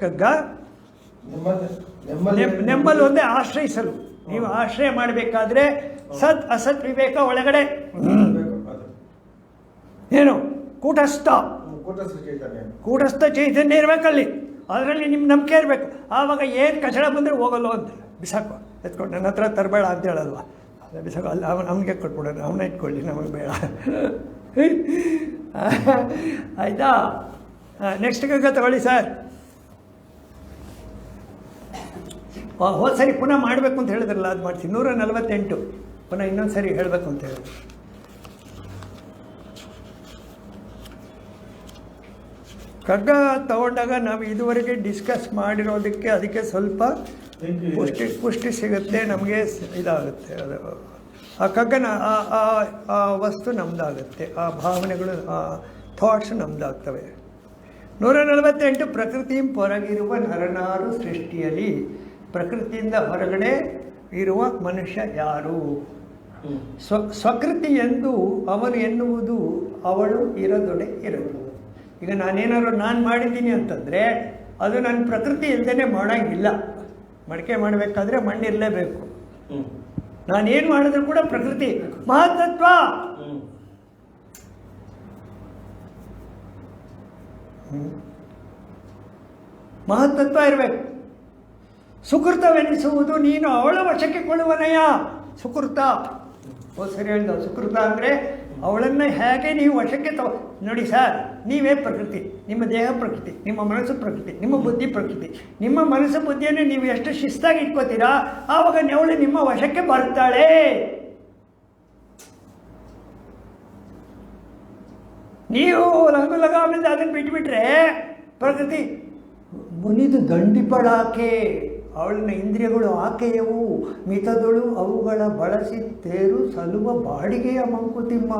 ಕಗ್ಗ? ನೆಮ್ಮಲು ಒಂದೇ ಆಶ್ರಯಿಸಲು. ನೀವು ಆಶ್ರಯ ಮಾಡಬೇಕಾದ್ರೆ ಸತ್ ಅಸತ್ ವಿವೇಕ ಒಳಗಡೆ. ಏನು? ಕೂಟಸ್ಥ. ಕೂಟಸ್ಥ ಚೈತನ್ಯ. ಇರಬೇಕಲ್ಲಿ ಅದರಲ್ಲಿ ನಿಮ್ಮ ನಂಬಿಕೆ ಇರಬೇಕು. ಆವಾಗ ಏನು ಕಚಡ ಬಂದರೆ ಹೋಗಲ್ಲ ಅಂತ. ಬಿಸಾಕು ಎತ್ಕೊಂಡು ನನ್ನ ಹತ್ರ ತರಬೇಡ ಅಂತ ಹೇಳಲ್ವಾ? ಅದೇ ಬಿಸಾಕು. ಅಲ್ಲಿ ಅವನು ಅವನಿಗೆ ಕೊಟ್ಬಿಡೋಣ. ಅವನ ಇಟ್ಕೊಳ್ಳಿ ನಮಗೆ ಬೇಡ. ಆಯಿತಾ? ನೆಕ್ಸ್ಟ್ ಕಗ್ಗ ತಗೊಳ್ಳಿ ಸರ್ ಹೋದ ಸರಿ ಪುನಃ ಮಾಡಬೇಕು ಅಂತ ಹೇಳಿದ್ರಲ್ಲ ಅದು ಮಾಡ್ತೀನಿ ನೂರ ನಲವತ್ತೆಂಟು ಪುನಃ ಇನ್ನೊಂದು ಸರಿ ಹೇಳಬೇಕು ಅಂತ ಹೇಳಿದ್ರು. ಕಗ್ಗ ತಗೊಂಡಾಗ ನಾವು ಇದುವರೆಗೆ ಡಿಸ್ಕಸ್ ಮಾಡಿರೋದಕ್ಕೆ ಅದಕ್ಕೆ ಸ್ವಲ್ಪ ಪುಷ್ಟಿ ಪುಷ್ಟಿ ಸಿಗುತ್ತೆ ನಮಗೆ ಇದಾಗುತ್ತೆ. ಅದು ಆ ಕಗ್ಗನ ಆ ವಸ್ತು ನಮ್ಮದಾಗುತ್ತೆ ಆ ಭಾವನೆಗಳು ಆ ಥಾಟ್ಸ್ ನಮ್ಮದಾಗ್ತವೆ ನೂರ ನಲವತ್ತೆಂಟು ಪ್ರಕೃತಿ ಹೊರಗಿರುವ ನರನಾರು ಸೃಷ್ಟಿಯಲ್ಲಿ ಪ್ರಕೃತಿಯಿಂದ ಹೊರಗಡೆ ಇರುವ ಮನುಷ್ಯ ಯಾರು. ಸ್ವ ಸ್ವಕೃತಿ ಎಂದು ಅವನು ಎನ್ನುವುದು ಅವಳು ಇರದೊಡೆ ಇರೋದು. ಈಗ ನಾನೇನಾದ್ರು ನಾನು ಮಾಡಿದ್ದೀನಿ ಅಂತಂದರೆ ಅದು ನನ್ನ ಪ್ರಕೃತಿ ಇಲ್ಲದೇ ಮಾಡೋಂಗಿಲ್ಲ. ಮಡಿಕೆ ಮಾಡಬೇಕಾದ್ರೆ ಮಣ್ಣಿರಲೇಬೇಕು. ನಾನೇನು ಮಾಡಿದ್ರು ಕೂಡ ಪ್ರಕೃತಿ ಮಹತ್ತತ್ವ. ಮಹತ್ತತ್ವ ಇರಬೇಕು. ಸುಕೃತವೆನಿಸುವುದು ನೀನು ಅವಳ ವಶಕ್ಕೆ ಕೊಳ್ಳುವನಯ್ಯ ಸುಕೃತ. ಓ, ಸರಿ ಹೇಳ್ದ. ಸುಕೃತ ಅಂದರೆ ಅವಳನ್ನು ಹೇಗೆ ನೀವು ವಶಕ್ಕೆ ತಗೋ ನೋಡಿ ಸರ್, ನೀವೇ ಪ್ರಕೃತಿ. ನಿಮ್ಮ ದೇಹ ಪ್ರಕೃತಿ, ನಿಮ್ಮ ಮನಸ್ಸು ಪ್ರಕೃತಿ, ನಿಮ್ಮ ಬುದ್ಧಿ ಪ್ರಕೃತಿ. ನಿಮ್ಮ ಮನಸ್ಸು ಬುದ್ಧಿಯನ್ನು ನೀವು ಎಷ್ಟು ಶಿಸ್ತಾಗಿ ಇಟ್ಕೋತೀರಾ, ಆವಾಗ ನೆವಳು ನಿಮ್ಮ ವಶಕ್ಕೆ ಬರ್ತಾಳೆ ನೀವು ಲಘು ಲಗಾಮಿಂದ ಅದನ್ನು ಬಿಟ್ಬಿಟ್ರೆ ಪ್ರಕೃತಿ ಮುನಿದು ದಂಡಿಪಳಾಕೆ. ಅವಳನ್ನ ಇಂದ್ರಿಯಗಳು ಆಕೆಯವು ಮಿತದಳು ಅವುಗಳ ಬಳಸಿ ತೇರು ಸಲುವ ಬಾಡಿಗೆಯ ಮಂಕುತಿಮ್ಮ.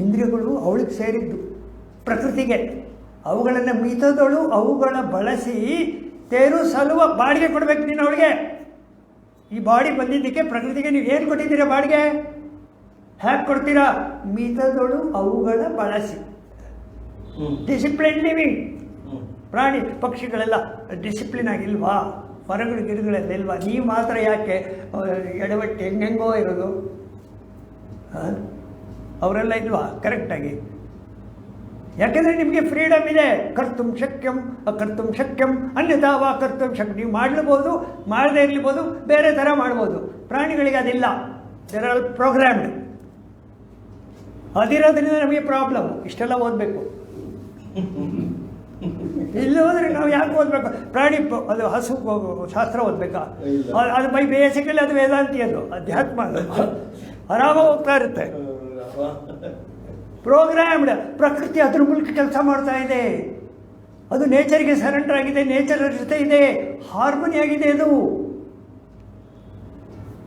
ಇಂದ್ರಿಯಗಳು ಅವಳಿಗೆ ಸೇರಿದ್ದು ಪ್ರಕೃತಿಗೆ. ಅವುಗಳನ್ನು ಮಿತದಳು ಅವುಗಳ ಬಳಸಿ ತೇರು ಸಲುವ ಬಾಡಿಗೆ ಕೊಡಬೇಕು ನೀನು ಅವಳಿಗೆ. ಈ ಬಾಡಿ ಬಂದಿದ್ದಕ್ಕೆ ಪ್ರಕೃತಿಗೆ ನೀವು ಏನು ಕೊಟ್ಟಿದ್ದೀರಾ ಬಾಡಿಗೆ? ಹ್ಯಾಕ್ ಕೊಡ್ತೀರಾ? ಮಿತದಳು ಅವುಗಳ ಬಳಸಿ. ಡಿಸಿಪ್ಲಿನ್ ಲಿವಿಂಗ್ ಪ್ರಾಣಿ ಪಕ್ಷಿಗಳೆಲ್ಲ ಡಿಸಿಪ್ಲಿನ್ ಆಗಿಲ್ವಾ? ಮರಗಳು ಗಿಡಗಳೆಲ್ಲ ಇಲ್ವಾ ನೀವು ಮಾತ್ರ ಯಾಕೆ ಎಡವಟ್ಟು ಹೆಂಗೆಂಗೋ ಇರೋದು? ಅವರೆಲ್ಲ ಇಲ್ವಾ? ಕರೆಕ್ಟಾಗಿ ಯಾಕೆಂದರೆ ನಿಮಗೆ ಫ್ರೀಡಮ್ ಇದೆ. ಕರ್ತುಂ ಶಕ್ಯಂ, ಅಕರ್ತುಂ ಶಕ್ಯಂ. ಅನ್ಯಥಾ ವಾ ಕರ್ತುಂ ಶಕ್, ನೀವು ಮಾಡಲಬಹುದು ಮಾಡದೇ ಇರಲಿಬೋದು, ಬೇರೆ ಥರ ಮಾಡ್ಬೋದು. ಪ್ರಾಣಿಗಳಿಗೆ ಅದಿಲ್ಲ. ದೇರ್ ಆರ್ ಪ್ರೋಗ್ರಾಮ್ಡ್ ಅದಿರೋದ್ರಿಂದ ನಮಗೆ ಪ್ರಾಬ್ಲಮ್ ಇಷ್ಟೆಲ್ಲ ಓದಬೇಕು. ಯಾಕೆ ಓದಬೇಕು ಪ್ರಾಣಿ ಅದು ಹಸು ಶಾಸ್ತ್ರ ಓದಬೇಕಾ? ಅದು- ಅದು ಬೈ ಬೇಸಿಕಲಿ ಅದು ವೇದಾಂತಿ ಅದು ಅಧ್ಯಾತ್ಮ ಅದು. ಆರಾಮಾಗಿ ಹೋಗ್ತಾ ಇರುತ್ತೆ? ಪ್ರೋಗ್ರಾಮ್ಡ್ ಪ್ರಕೃತಿ ಅದ್ರ ಮೂಲಕ ಕೆಲಸ ಮಾಡ್ತಾ ಇದೆ. ಅದು ನೇಚರ್ಗೆ ಸರೆಂಡರ್ ಆಗಿದೆ ನೇಚರ್ ಜೊತೆ ಇದೆ ಹಾರ್ಮೋನಿ ಆಗಿದೆ ಅದು.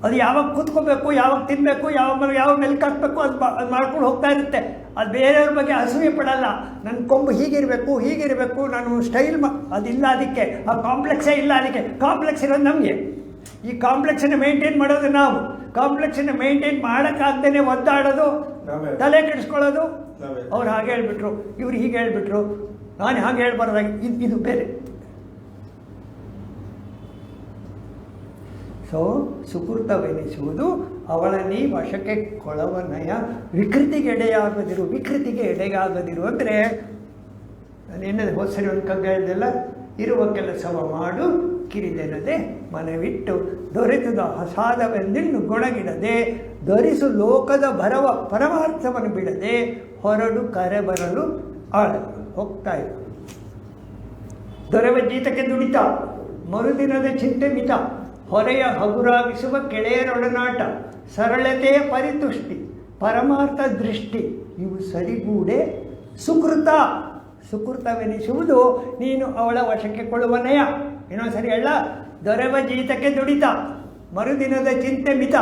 ಅದು ಯಾವಾಗ ಕೂತ್ಕೋಬೇಕು ಯಾವಾಗ ತಿನ್ನಬೇಕು ಯಾವಾಗ ಯಾವಾಗ ಯಾವ ಮೆಲ್ಕ್ ಹಾಕಬೇಕು ಅದು ಅದು ಮಾಡ್ಕೊಂಡು ಹೋಗ್ತಾ ಇರುತ್ತೆ. ಅದು ಬೇರೆಯವ್ರ ಬಗ್ಗೆ ಅಸೂಯೆ ಪಡಲ್ಲ. ನನ್ನ ಕೊಂಬು ಹೀಗಿರಬೇಕು ಹೀಗಿರಬೇಕು ನಾನು ಸ್ಟೈಲ್ ಮ ಅದಿಲ್ಲ ಅದಕ್ಕೆ. ಆ ಕಾಂಪ್ಲೆಕ್ಸೇ ಇಲ್ಲ ಅದಕ್ಕೆ. ಕಾಂಪ್ಲೆಕ್ಸ್ ಇರೋದು ನಮಗೆ. ಈ ಕಾಂಪ್ಲೆಕ್ಸನ್ನು ಮೇಂಟೈನ್ ಮಾಡೋದು ನಾವು. ಕಾಂಪ್ಲೆಕ್ಸನ್ನು ಮೇಂಟೈನ್ ಮಾಡೋಕ್ಕಾಗ್ದೇ ಒದ್ದಾಡೋದು. ತಲೆ ಕೆಡಿಸ್ಕೊಳ್ಳೋದು. ಅವ್ರು ಹಾಗೆ ಹೇಳ್ಬಿಟ್ರು ಇವ್ರು ಹೀಗೆ ಹೇಳ್ಬಿಟ್ರು. ನಾನು ಹಾಗೆ ಹೇಳ್ಬಾರ್ದಾಗಿ. ಇದು ಇದು ಬೇರೆ. ಸೊ ಸುಕೃತವೆನಿಸುವುದು ಅವಳ ನೀ ವಶಕ್ಕೆ ಕೊಳವನಯ ವಿಕೃತಿಗೆ ಎಡೆಯಾಗದಿರು ವಿಕೃತಿಗೆ ಎಡೆಯಾಗದಿರು ಅಂದರೆ ನಾನೇನದು ಹೋದ ಸರಿ ಒಂದು ಕಗ್ಗ ಇರುವ ಕೆಲಸವ ಮಾಡು ಕಿರಿದೆನದೆ ಮನವಿಟ್ಟು, ದೊರೆತದ ಹಸಾದವೆಂದಿನ್ನು ಗೊಣಗಿಡದೆ ಧರಿಸು ಲೋಕದ ಭರವ ಪರಮಾರ್ಥವನ್ನು ಬಿಡದೆ ಹೊರಡು ಕರೆ ಬರಲು ಆಳ ಹೋಗ್ತಾ ಇತ್ತು ದೊರೆವ ಜೀತಕ್ಕೆ ದುಡಿತ, ಮರುದಿನದ ಚಿಂತೆ ಮಿತ ಹೊರೆಯ ಹಗುರಾಗಿಸುವ ಕೆಳೆಯರೊಡನಾಟ ಸರಳತೆಯ ಪರಿತುಷ್ಟಿ, ಪರಮಾರ್ಥ ದೃಷ್ಟಿ, ಇವು ಸರಿಗೂಡೆ ಸುಕೃತ. ಸುಕೃತವೆನಿಸುವುದು ನೀನು ಅವಳ ವಶಕ್ಕೆ ಕೊಳ್ಳುವನಯ ಏನೋ ಸರಿ ಅಲ್ಲ ದೊರೆವ ಜೀತಕ್ಕೆ ದುಡಿತ, ಮರುದಿನದ ಚಿಂತೆ ಮಿತ,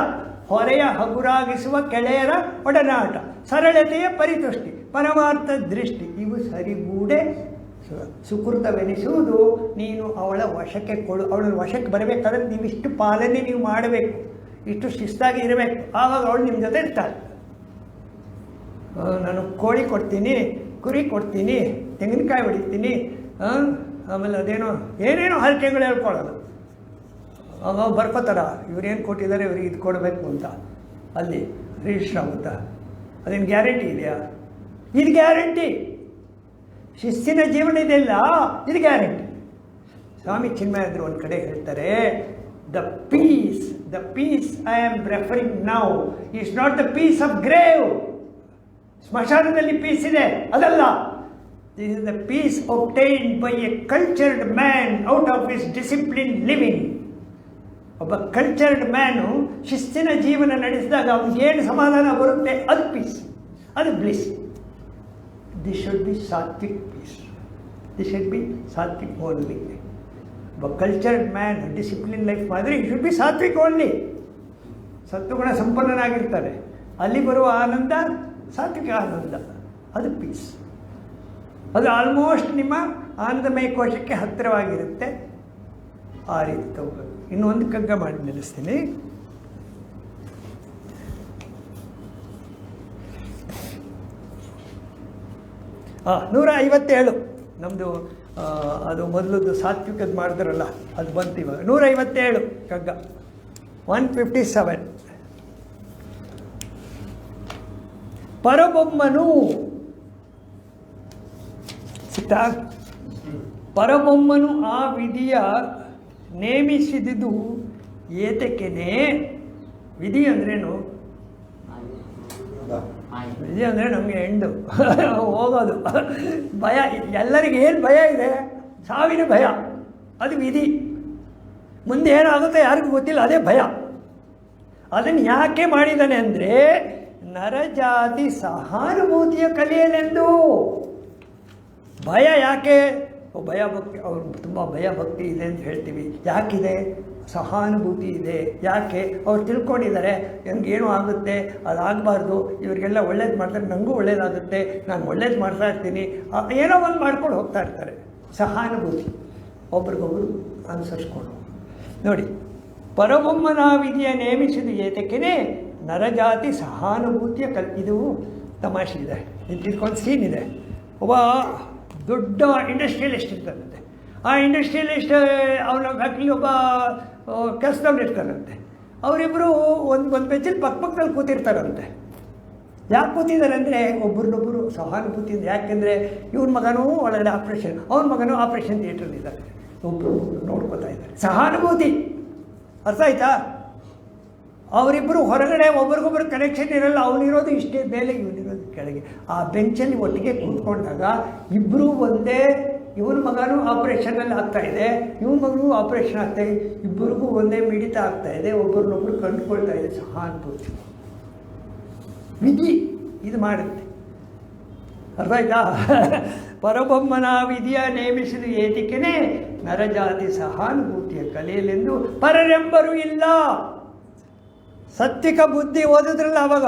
ಹೊರೆಯ ಹಗುರಾಗಿಸುವ ಕೆಳೆಯರ ಒಡನಾಟ, ಸರಳತೆಯ ಪರಿತುಷ್ಟಿ, ಪರಮಾರ್ಥ ದೃಷ್ಟಿ, ಇವು ಸರಿಗೂಡೆ ಸುಕೃತವೆನಿಸುವುದು, ನೀನು ಅವಳ ವಶಕ್ಕೆ ಕೊಡು, ಅವಳ ವಶಕ್ಕೆ ಬರಬೇಕಾದ್ರೆ ನೀವು ಇಷ್ಟು ಪಾಲನೆ ನೀವು ಮಾಡಬೇಕು. ಇಷ್ಟು ಶಿಸ್ತಾಗಿ ಇರಬೇಕು. ಆವಾಗ ಅವಳು ನಿಮ್ಮ ಜೊತೆ ಇರ್ತಾಳೆ. ನಾನು ಕೋಳಿ ಕೊಡ್ತೀನಿ, ಕುರಿ ಕೊಡ್ತೀನಿ, ತೆಂಗಿನಕಾಯಿ ಹೊಡಿತೀನಿ ಆಮೇಲೆ ಅದೇನೋ, ಏನೇನೋ ಹರಕೆಗಳು ಹೇಳ್ಕೊಳ್ಳೋದು. ಅವಾಗ ಬರ್ಕೋತಾರ, ಇವ್ರೇನು ಕೊಟ್ಟಿದ್ದಾರೆ, ಇವ್ರಿಗೆ ಇದು ಕೊಡಬೇಕು ಅಂತ. ಅಲ್ಲಿ ರಿಜಿಸ್ಟ್ರ್ ಆಗುತ್ತಾ ಅದೇನು ಗ್ಯಾರಂಟಿ ಇದೆಯಾ? ಇದು ಗ್ಯಾರಂಟಿ. ಶಿಸ್ತಿನ ಜೀವನ ಇದೆಯಲ್ಲ, ಇದು ಗ್ಯಾರಂಟಿ. ಸ್ವಾಮಿ ಚಿನ್ಮಯಾದ್ರು ಒಂದು ಕಡೆ ಹೇಳ್ತಾರೆ the peace the peace I am referring now is not the peace of grave ಸ್ಮಶಾನದಲ್ಲಿ ಪೀಸ್ ಇದೆ, ಅದಲ್ಲ. This is the peace obtained by a cultured man out of is discipline living ಒಬ್ಬ ಕಲ್ಚರ್ಡ್ ಮ್ಯಾನು ಶಿಸ್ತಿನ ಜೀವನ ನಡೆಸಿದಾಗ ಅವ್ನಿಗೇನು ಸಮಾಧಾನ ಬರುತ್ತೆ? ಅದು ಪೀಸ್ ಅದು bliss this should be sattvic peace this should be sattvic only ಒಬ್ಬ ಕಲ್ಚರ್ಡ್ ಮ್ಯಾನ್ ಡಿಸಿಪ್ಲಿನ್ ಲೈಫ್ ಮಾಡಿದ್ರೆ it should be sattvic only ಸತ್ವಗುಣ ಸಂಪನ್ನನಾಗಿರ್ತಾನೆ ಅಲ್ಲಿ ಬರುವ ಆನಂದ, ಸಾತ್ವಿಕ ಆನಂದ. ಅದು ಪೀಸ್ ಅದು ಆಲ್ಮೋಸ್ಟ್ ನಿಮ್ಮ ಆನಂದಮಯ ಕೋಶಕ್ಕೆ ಹತ್ತಿರವಾಗಿರುತ್ತೆ. ಆ ರೀತಿ ತಗೋಬೇಕು ಇನ್ನೊಂದು ಕಗ್ಗ ಮಾಡಿ ನಿಲ್ಲಿಸ್ತೀನಿ. ಹಾಂ ನೂರ ಐವತ್ತೇಳು ನಮ್ಮದು ಅದು ಮೊದಲದ್ದು ಸಾತ್ವಿಕದ್ದು ಮಾಡಿದ್ರಲ್ಲ ಅದು ಬಂತು ಇವಾಗ. ನೂರ ಐವತ್ತೇಳು ಕಗ್ಗ. One fifty seven. ಪರಬೊಮ್ಮನು. ಸಿಗ್ತಾ ಪರಬೊಮ್ಮನು ಆ ವಿಧಿಯ ನೇಮಿಸಿದುದು ಏತಕ್ಕೆನೆ? ವಿಧಿ ಅಂದ್ರೇನು? ವಿಧಿ ಅಂದರೆ ನಮಗೆ ಎಂಡು. ಹೋಗೋದು. ಭಯ, ಎಲ್ಲರಿಗೆ ಏನು ಭಯ ಇದೆ? ಸಾವಿನ ಭಯ. ಅದು ವಿಧಿ. ಮುಂದೆ ಏನಾಗುತ್ತೆ ಯಾರಿಗೂ ಗೊತ್ತಿಲ್ಲ, ಅದೇ ಭಯ. ಅದನ್ನು ಯಾಕೆ ಮಾಡಿದ್ದಾನೆ ಅಂದರೆ, ನರಜಾತಿ ಸಹಾನುಭೂತಿಯ ಕಲಿಯಲೆಂದು ಭಯ ಯಾಕೆ? ಭಯ ಭಕ್ತಿ, ಅವ್ರು ತುಂಬ ಭಯ ಭಕ್ತಿ ಇದೆ ಅಂತ ಹೇಳ್ತೀವಿ. ಯಾಕಿದೆ? ಸಹಾನುಭೂತಿ ಇದೆ ಯಾಕೆ? ಅವ್ರು ತಿಳ್ಕೊಂಡಿದ್ದಾರೆ. ನನಗೇನು ಆಗುತ್ತೆ. ಅದಾಗಬಾರ್ದು. ಇವರಿಗೆಲ್ಲ ಒಳ್ಳೇದು ಮಾಡ್ತಾರೆ. ನನಗೂ ಒಳ್ಳೇದಾಗುತ್ತೆ. ನಾನು ಒಳ್ಳೇದು ಮಾಡ್ತಾ ಇರ್ತೀನಿ. ಏನೋ ಒಂದು ಮಾಡ್ಕೊಂಡು ಹೋಗ್ತಾ ಇರ್ತಾರೆ. ಸಹಾನುಭೂತಿ. ಒಬ್ರಿಗೊಬ್ರು ಅನುಸರಿಸ್ಕೊಂಡು. ನೋಡಿ ಪರಬೊಮ್ಮನ ವಿಧಿಯ ನೇಮಿಸಿದ ಏತಕ್ಕೇ ನರಜಾತಿ ಸಹಾನುಭೂತಿಯ ಕಲ್, ಇದು ತಮಾಷೆ ಇದೆ. ತಿಳ್ಕೊಂಡು ಸೀನ್ ಇದೆ. ಒಬ್ಬ ದೊಡ್ಡ ಇಂಡಸ್ಟ್ರಿಯಲಿಸ್ಟ್ ಇರ್ತಾರಂತೆ ಆ ಇಂಡಸ್ಟ್ರಿಯಲಿಸ್ಟ್ ಅವನ ಫ್ಯಾಕ್ಟ್ರಿ ಒಬ್ಬ ಕೆಲಸದವ್ರು ಇರ್ತಾರಂತೆ. ಅವರಿಬ್ಬರು ಒಂದು ಒಂದು ಬೆಂಚಲ್ಲಿ ಪಕ್ಕ ಪಕ್ಕದಲ್ಲಿ ಕೂತಿರ್ತಾರಂತೆ. ಯಾಕೆ ಕೂತಿದ್ದಾರೆ ಅಂದರೆ ಒಬ್ರನ್ನೊಬ್ಬರು ಸಹಾನುಭೂತಿಯಿಂದ, ಯಾಕೆಂದರೆ ಇವ್ರ ಮಗನೂ ಒಳಗಡೆ ಆಪ್ರೇಷನ್ ಅವ್ನ ಮಗನೂ ಆಪ್ರೇಷನ್ ಥಿಯೇಟ್ರಲ್ಲಿದ್ದಾರೆ ಒಬ್ಬರು ನೋಡ್ಕೊತಾ ಇದ್ದಾರೆ. ಸಹಾನುಭೂತಿ! ಅರ್ಥ ಆಯ್ತಾ? ಅವರಿಬ್ಬರು ಹೊರಗಡೆ ಒಬ್ರಿಗೊಬ್ರು ಕನೆಕ್ಷನ್ ಇರಲ್ಲ ಅವನಿರೋದು ಇಷ್ಟೇ ಮೇಲೆ ಇವನಿರೋದು ಕೆಳಗೆ. ಆ ಬೆಂಚಲ್ಲಿ ಒಟ್ಟಿಗೆ ಕೂತ್ಕೊಂಡಾಗ ಇಬ್ಬರೂ ಒಂದೇ ಇವನ ಮಗನೂ ಆಪ್ರೇಷನಲ್ಲಿ ಆಗ್ತಾ ಇದೆ. ಇವನ ಮಗನೂ ಆಪ್ರೇಷನ್ ಆಗ್ತಾ ಇದೆ. ಇಬ್ಬರಿಗೂ ಒಂದೇ ಮಿಡಿತ ಆಗ್ತಾ ಇದೆ. ಒಬ್ಬರನ್ನೊಬ್ಬರು ಕಂಡುಕೊಳ್ತಾ ಇದೆ. ಸಹಾನುಭೂತಿ. ವಿಧಿ ಇದು ಮಾಡುತ್ತೆ. ಅರ್ಥ ಆಯ್ತಾ? ಪರಬೊಮ್ಮನ ವಿಧಿಯ ನೇಮಿಸಿದ ಏತಿಕೆನೆ ನರಜಾತಿ ಸಹಾನುಭೂತಿಯ ಕಲೆಯಲೆಂದು ಪರರೆಂಬರು ಇಲ್ಲ. ಸತ್ತಿಕ ಬುದ್ಧಿ ಓದಿದ್ರಲ್ಲ ಅವಾಗ.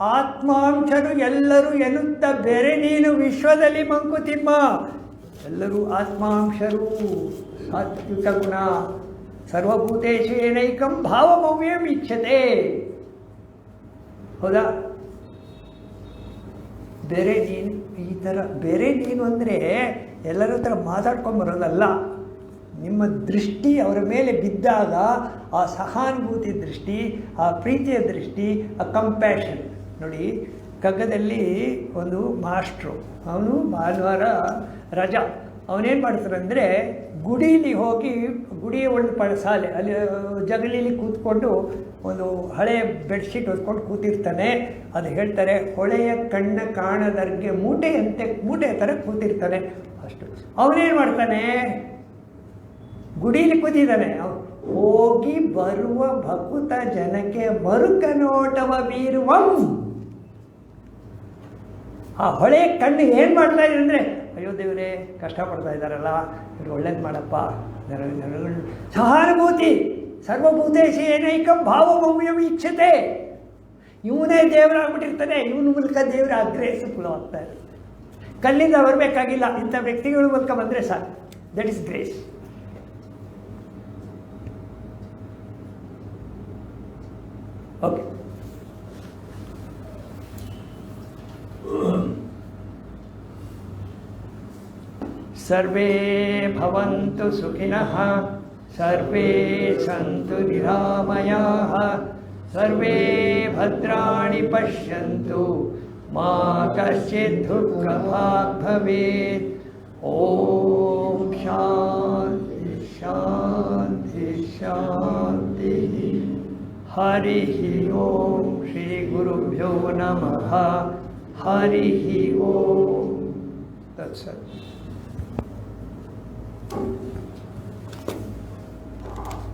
ಆತ್ಮಾಂಶರು ಎಲ್ಲರೂ ಎನ್ನುತ್ತ ಬೆರೆ ನೀನು ವಿಶ್ವದಲ್ಲಿ ಮಂಕುತಿಮ್ಮ. ಎಲ್ಲರೂ ಆತ್ಮಾಂಶರು. ಸಾತ್ವಿಕ ಗುಣ ಸರ್ವಭೂತೇಶು ಏನೈಕಂ ಭಾವಮವ್ಯಂ ಇಚ್ಛತೆ. ಹೌದಾ? ಬೇರೆ ನೀನು, ಈ ಥರ ಬೇರೆ ನೀನು ಅಂದರೆ ಎಲ್ಲರ ಹತ್ರ ಮಾತಾಡ್ಕೊಂಬರೋದಲ್ಲ. ನಿಮ್ಮ ದೃಷ್ಟಿ ಅವರ ಮೇಲೆ ಬಿದ್ದಾಗ ಆ ಸಹಾನುಭೂತಿ ದೃಷ್ಟಿ, ಆ ಪ್ರೀತಿಯ ದೃಷ್ಟಿ, ಆ ಕಂಪ್ಯಾಷನ್ ನೋಡಿ ಕಗ್ಗದಲ್ಲಿ ಒಂದು ಮಾಸ್ಟ್ರು ಅವನು ಭಾನುವಾರ ರಜಾ. ಅವನೇನು ಮಾಡ್ತಾರೆ ಅಂದರೆ ಗುಡೀಲಿ ಹೋಗಿ ಗುಡಿಯ ಒಂದು ಪ ಶಾಲೆ, ಅಲ್ಲಿ ಜಗಲೀಲಿ ಕೂತ್ಕೊಂಡು ಒಂದು ಹಳೆ ಬೆಡ್ಶೀಟ್ ಹೊತ್ಕೊಂಡು ಕೂತಿರ್ತಾನೆ. ಅದು ಹೇಳ್ತಾರೆ, ಹೊಳೆಯ ಕಣ್ಣ ಕಾಣದರ್ಗೆ ಮೂಟೆಯಂತೆ, ಮೂಟೆ ಥರ ಕೂತಿರ್ತಾನೆ. ಅಷ್ಟು. ಅವನೇನು ಮಾಡ್ತಾನೆ? ಗುಡೀಲಿ ಕೂತಿದ್ದಾನೆ. ಹೋಗಿ ಬರುವ ಭಕುತ ಜನಕ್ಕೆ ಮರುಕ ನೋಟವ ಬೀರುವಂ. ಆ ಹೊಳೆ ಕಣ್ಣು ಏನು ಮಾಡ್ತಾ ಇದೆ ಅಂದರೆ, ಅಯ್ಯೋ ದೇವರೇ, ಕಷ್ಟಪಡ್ತಾ ಇದ್ದಾರಲ್ಲ, ಇವ್ರು ಒಳ್ಳೇದು ಮಾಡಪ್ಪ. ಸಹಾನುಭೂತಿ, ಸರ್ವಭೂತೇಶಿ ಏನೈಕಂ ಭಾವಮೌಲ್ಯಂ ಇಚ್ಛತೆ. ಇವನೇ ದೇವರಾಗ್ಬಿಟ್ಟಿರ್ತಾನೆ, ಇವನ ಮೂಲಕ ದೇವರ ಆಗ್ರಹಿಸಫಲವಾಗ್ತಾ ಇರುತ್ತೆ ಕಲ್ಲಿಂದ ಬರಬೇಕಾಗಿಲ್ಲ, ಇಂಥ ವ್ಯಕ್ತಿಗಳ ಮೂಲಕ ಬಂದರೆ sir that is grace okay सर्वे भवन्तु सुखिनः, सर्वे सन्तु निरामयाः, सर्वे भद्राणि पश्यन्तु, मा कश्चित् दुःखभाग् भवेत्। ॐ शान्ति शान्ति, शान्तिः। हरिः ॐ श्रीगुरुभ्यो नमः। हरिः ॐ तत्सत्।